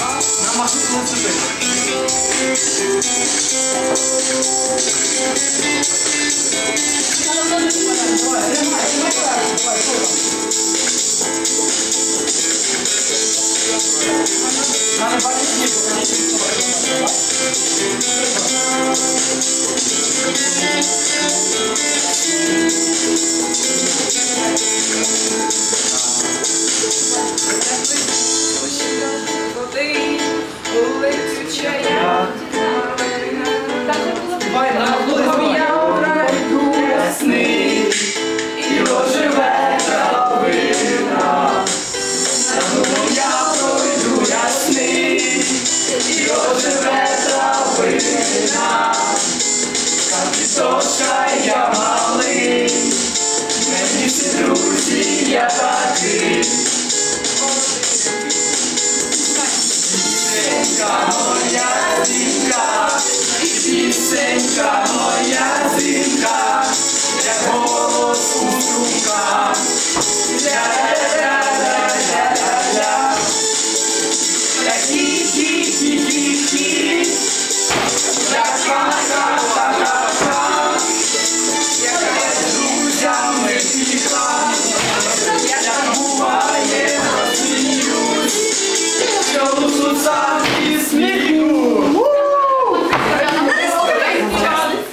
На маршрутному цепи. Надо бачити, я малий, мені всі друзі, я такий. Senka, moja dziewka, Sinsenka.